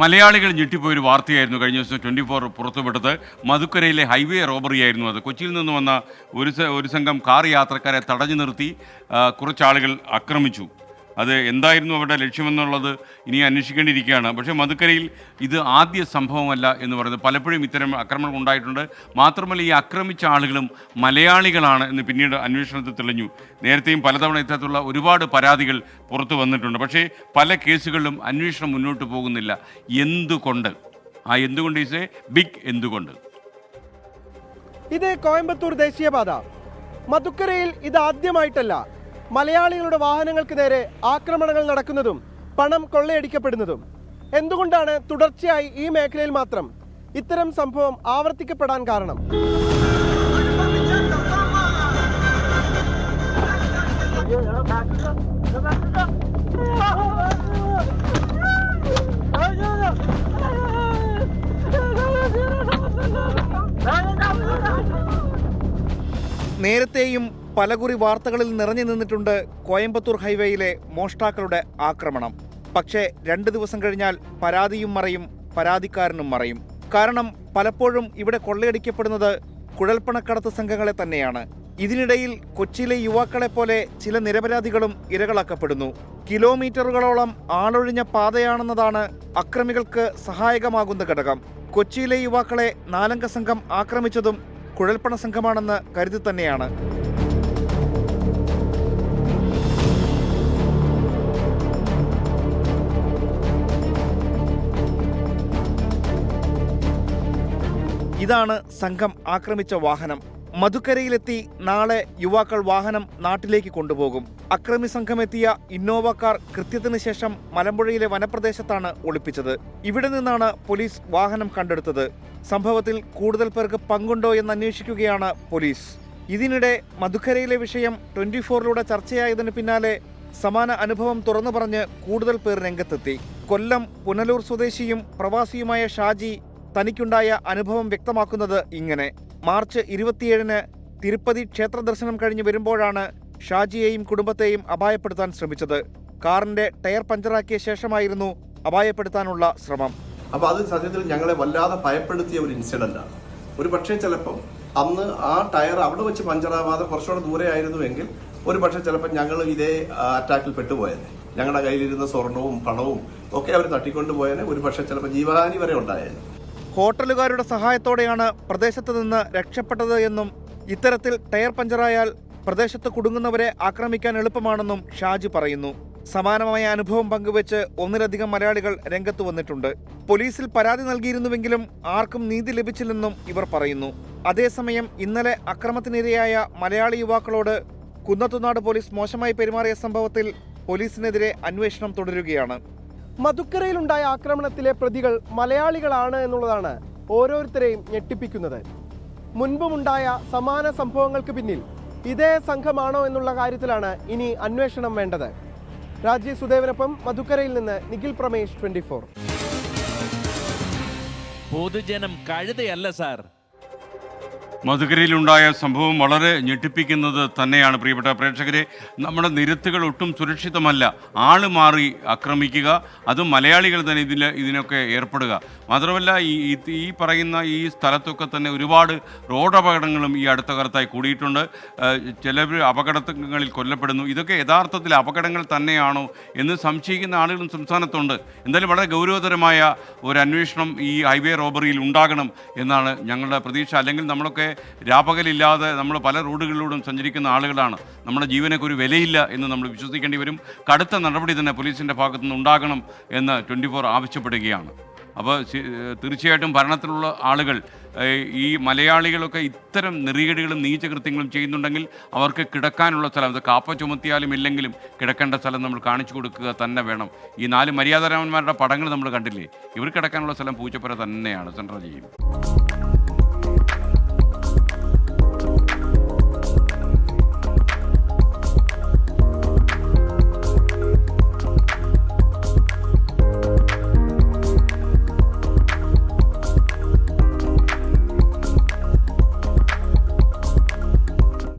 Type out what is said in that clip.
മലയാളികൾ ഞെട്ടിപ്പോയൊരു വാർത്തയായിരുന്നു കഴിഞ്ഞ ദിവസം ട്വന്റി ഫോർ പുറത്തുവിട്ടത്. മധുക്കരയിലെ ഹൈവേ റോബറി ആയിരുന്നു അത്. കൊച്ചിയിൽ നിന്ന് വന്ന ഒരു ഒരു സംഘം കാർ യാത്രക്കാരെ തടഞ്ഞു നിർത്തി കുറച്ചാളുകൾ ആക്രമിച്ചു. അത് എന്തായിരുന്നു അവരുടെ ലക്ഷ്യമെന്നുള്ളത് ഇനി അന്വേഷിക്കേണ്ടിയിരിക്കുകയാണ്. പക്ഷേ മധുക്കരയിൽ ഇത് ആദ്യ സംഭവമല്ല എന്ന് പറയുന്നത്. പലപ്പോഴും ഇത്തരം ആക്രമണം ഉണ്ടായിട്ടുണ്ട്. മാത്രമല്ല ഈ ആക്രമിച്ച ആളുകളും മലയാളികളാണ് എന്ന് പിന്നീട് അന്വേഷണത്തിൽ തെളിഞ്ഞു. നേരത്തെയും പലതവണ ഇത്തരത്തിലുള്ള ഒരുപാട് പരാതികൾ പുറത്തു വന്നിട്ടുണ്ട്. പക്ഷേ പല കേസുകളിലും അന്വേഷണം മുന്നോട്ട് പോകുന്നില്ല. എന്തുകൊണ്ട്? ആ എന്തുകൊണ്ട് ഈസ്? എ ബിഗ് എന്തുകൊണ്ട്? ഇത് കോയമ്പത്തൂർ ദേശീയപാത. മധുക്കരയിൽ ഇത് ആദ്യമായിട്ടല്ല. മലയാളികളുടെ വാഹനങ്ങൾക്ക് നേരെ ആക്രമണങ്ങൾ നടക്കുന്നതും പണം കൊള്ളയടിക്കപ്പെടുന്നതും. എന്തുകൊണ്ടാണ് തുടർച്ചയായി ഈ മേഖലയിൽ മാത്രം ഇത്തരം സംഭവം ആവർത്തിക്കപ്പെടാൻ കാരണം? നേരത്തെയും പലകുറി വാർത്തകളിൽ നിറഞ്ഞു നിന്നിട്ടുണ്ട് കോയമ്പത്തൂർ ഹൈവേയിലെ മോഷ്ടാക്കളുടെ ആക്രമണം. പക്ഷേ രണ്ട് ദിവസം കഴിഞ്ഞാൽ പരാതിയും മറയും പരാതിക്കാരനും മറയും. കാരണം പലപ്പോഴും ഇവിടെ കൊള്ളയടിക്കപ്പെടുന്നത് കുഴൽപ്പണക്കടത്ത് സംഘങ്ങളെ തന്നെയാണ്. ഇതിനിടയിൽ കൊച്ചിയിലെ യുവാക്കളെ പോലെ ചില നിരപരാധികളും ഇരകളാക്കപ്പെടുന്നു. കിലോമീറ്ററുകളോളം ആളൊഴിഞ്ഞ പാതയാണെന്നതാണ് അക്രമികൾക്ക് സഹായകമാകുന്ന ഘടകം. കൊച്ചിയിലെ യുവാക്കളെ നാലംഗ സംഘം ആക്രമിച്ചതും കുഴൽപ്പണ സംഘമാണെന്ന് കരുതി തന്നെയാണ്. ഇതാണ് സംഘം ആക്രമിച്ച വാഹനം. മധുക്കരയിലെത്തി നാളെ യുവാക്കൾ വാഹനം നാട്ടിലേക്ക് കൊണ്ടുപോകും. അക്രമി സംഘം എത്തിയ ഇന്നോവ കാർ കൃത്യത്തിന് ശേഷം മലമ്പുഴയിലെ വനപ്രദേശത്താണ് ഒളിപ്പിച്ചത്. ഇവിടെ നിന്നാണ് പോലീസ് വാഹനം കണ്ടെടുത്തത്. സംഭവത്തിൽ കൂടുതൽ പേർക്ക് പങ്കുണ്ടോ എന്ന് അന്വേഷിക്കുകയാണ് പോലീസ്. ഇതിനിടെ മധുക്കരയിലെ വിഷയം ട്വന്റി ഫോറിലൂടെ ചർച്ചയായതിനു പിന്നാലെ സമാന അനുഭവം തുറന്നു പറഞ്ഞ് കൂടുതൽ പേർ രംഗത്തെത്തി. കൊല്ലം പുനലൂർ സ്വദേശിയും പ്രവാസിയുമായ ഷാജി തനിക്കുണ്ടായ അനുഭവം വ്യക്തമാക്കുന്നത് ഇങ്ങനെ. മാർച്ച് ഇരുപത്തിയേഴിന് തിരുപ്പതി ക്ഷേത്ര ദർശനം കഴിഞ്ഞ് വരുമ്പോഴാണ് ഷാജിയെയും കുടുംബത്തെയും അപായപ്പെടുത്താൻ ശ്രമിച്ചത്. കാറിന്റെ ടയർ പഞ്ചറാക്കിയ ശേഷമായിരുന്നു അപായപ്പെടുത്താനുള്ള ശ്രമം. അപ്പൊ അത് സത്യത്തിൽ ഞങ്ങളെ വല്ലാതെ ഭയപ്പെടുത്തിയ ഒരു ഇൻസിഡന്റ് ആണ്. ഒരു പക്ഷേ ചിലപ്പം അന്ന് ആ ടയർ അവിടെ വെച്ച് പഞ്ചറാവാതെ കുറച്ചുകൂടെ ദൂരെ ആയിരുന്നുവെങ്കിൽ ഒരു പക്ഷേ ചിലപ്പോൾ ഞങ്ങൾ ഇതേ അറ്റാക്കിൽ പെട്ടുപോയത് ഞങ്ങളുടെ കയ്യിലിരുന്ന സ്വർണവും പണവും ഒക്കെ അവർ തട്ടിക്കൊണ്ടുപോയേനെ ഒരു പക്ഷേ ചിലപ്പോൾ ജീവഹാനി വരെ ഉണ്ടായേനെ. ഹോട്ടലുകാരുടെ സഹായത്തോടെയാണ് പ്രദേശത്ത് നിന്ന് രക്ഷപ്പെട്ടത് എന്നും ഇത്തരത്തിൽ ടയർ പഞ്ചറായാൽ പ്രദേശത്ത് കുടുങ്ങുന്നവരെ ആക്രമിക്കാൻ എളുപ്പമാണെന്നും ഷാജി പറയുന്നു. സമാനമായ അനുഭവം പങ്കുവെച്ച് ഒന്നിലധികം മലയാളികൾ രംഗത്ത് വന്നിട്ടുണ്ട്. പോലീസിൽ പരാതി നൽകിയിരുന്നുവെങ്കിലും ആർക്കും നീതി ലഭിച്ചില്ലെന്നും ഇവർ പറയുന്നു. അതേസമയം ഇന്നലെ അക്രമത്തിനിരയായ മലയാളി യുവാക്കളോട് കുന്നത്തുനാട് പോലീസ് മോശമായി പെരുമാറിയ സംഭവത്തിൽ പോലീസിനെതിരെ അന്വേഷണം തുടരുകയാണ്. മധുക്കരയിലുണ്ടായ ആക്രമണത്തിലെ പ്രതികൾ മലയാളികളാണ് എന്നുള്ളതാണ് ഓരോരുത്തരെയും ഞെട്ടിപ്പിക്കുന്നത്. മുൻപുമുണ്ടായ സമാന സംഭവങ്ങൾക്ക് പിന്നിൽ ഇതേ സംഘമാണോ എന്നുള്ള കാര്യത്തിലാണ് ഇനി അന്വേഷണം വേണ്ടത്. രാജീവ് സുദേവനൊപ്പം മധുക്കരയിൽ നിന്ന് നിഖിൽ പ്രമേഷ് ട്വന്റി ഫോർ. പൊതുജനം കഴുതയല്ല സാർ. മധുക്കരയിലുണ്ടായ സംഭവം വളരെ ഞെട്ടിപ്പിക്കുന്നത് തന്നെയാണ് പ്രിയപ്പെട്ട പ്രേക്ഷകരെ. നമ്മുടെ നിരത്തുകൾ ഒട്ടും സുരക്ഷിതമല്ല. ആൾ മാറി ആക്രമിക്കുക അതും മലയാളികൾ തന്നെ ഇതിൽ ഇതിനൊക്കെ ഏർപ്പെടുക. മാത്രമല്ല ഈ- ഈ പറയുന്ന ഈ സ്ഥലത്തൊക്കെ തന്നെ ഒരുപാട് റോഡ് അപകടങ്ങളും ഈ അടുത്ത കാലത്തായി കൂടിയിട്ടുണ്ട്. ചില അപകടങ്ങളിൽ കൊല്ലപ്പെടുന്നു. ഇതൊക്കെ യഥാർത്ഥത്തിൽ അപകടങ്ങൾ തന്നെയാണോ എന്ന് സംശയിക്കുന്ന ആളുകളും സംസ്ഥാനത്തുണ്ട്. എന്തായാലും വളരെ ഗൗരവതരമായ ഒരു അന്വേഷണം ഈ ഹൈവേ റോബറിയിൽ ഉണ്ടാകണം എന്നാണ് ഞങ്ങളുടെ പ്രതീക്ഷ. അല്ലെങ്കിൽ നമ്മളൊക്കെ രാപകലില്ലാതെ നമ്മൾ പല റോഡുകളിലൂടെ സഞ്ചരിക്കുന്ന ആളുകളാണ്. നമ്മുടെ ജീവനൊക്കെ ഒരു വിലയില്ല എന്ന് നമ്മൾ വിശ്വസിക്കേണ്ടി വരും. കടുത്ത നടപടി തന്നെ പോലീസിന്റെ ഭാഗത്തുനിന്ന് ഉണ്ടാകണം എന്ന് ട്വന്റി ഫോർ ആവശ്യപ്പെടുകയാണ് അപ്പോൾ തീർച്ചയായിട്ടും ഭരണത്തിലുള്ള ആളുകൾ ഈ മലയാളികളൊക്കെ ഇത്തരം നെറികേടുകളും നീചകൃത്യങ്ങളും ചെയ്യുന്നുണ്ടെങ്കിൽ അവർക്ക് കിടക്കാനുള്ള സ്ഥലം അത് കാപ്പ ചുമത്തിയാലും ഇല്ലെങ്കിലും കിടക്കേണ്ട സ്ഥലം നമ്മൾ കാണിച്ചു കൊടുക്കുക തന്നെ വേണം. ഈ നാല് മര്യാദരാമന്മാരുടെ പടങ്ങൾ നമ്മൾ കണ്ടില്ലേ? ഇവർ കിടക്കാനുള്ള സ്ഥലം പൂച്ചപ്പുര തന്നെയാണ്. സെൻട്രൽ ചെയ്യും